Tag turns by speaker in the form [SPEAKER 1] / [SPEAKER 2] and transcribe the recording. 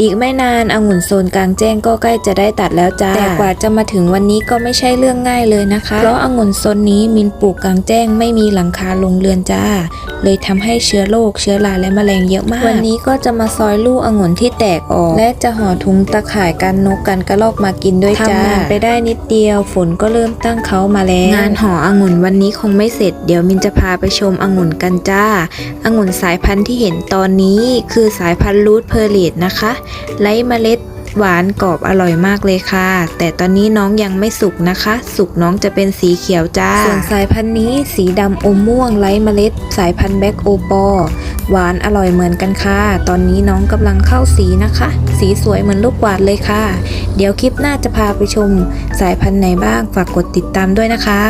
[SPEAKER 1] อีกไม่นานองุ่นโซนกลางแจ้งก็ใกล้จะได้ตัดแล้วจ้าแต่กว่าจะมาถึงวันนี้ก็ไม่ใช่เรื่องง่ายเลยนะคะ เพราะองุ่นโซนนี้มินปลูกกลางแจ้งไม่มีหลังคาลงเรือนจ้าเลยทำให้เชื้อโรคเชื้อราและแมลงเยอะมาก วันนี้ก็จะมาซอยลูกองุ่นที่แตกออก และจะห่อถุงตะข่ายกันนกกันกระรอกมากินด้วยจ้าทำงานไปได้นิดเดียวฝนก็เริ่มตั้งเขามาแล้วงานห่อองุ่นวันนี้คงไม่เสร็จ เดี๋ยวมินจะพาไปชมองุ่นกันจ้าองุ่นสายพันธุ์ที่เห็นตอนนี้คือสายพันธุ์รูทเพอร์เลตนะคะไร้เมล็ด หวานกรอบอร่อยมากเลยค่ะ แต่ตอนนี้น้องยังไม่สุกนะคะ สุกน้องจะเป็นสีเขียวจ้า ส่วนสายพันธุ์นี้สีดำอมม่วงไร้เมล็ด สายพันธุ์แบ็กโอปอหวานอร่อยเหมือนกันค่ะ ตอนนี้น้องกำลังเข้าสีนะคะ สีสวยเหมือนลูกกวาดเลยค่ะ เดี๋ยวคลิปหน้าจะพาไปชม สายพันธุ์ไหนบ้าง ฝากกดติดตามด้วยนะคะ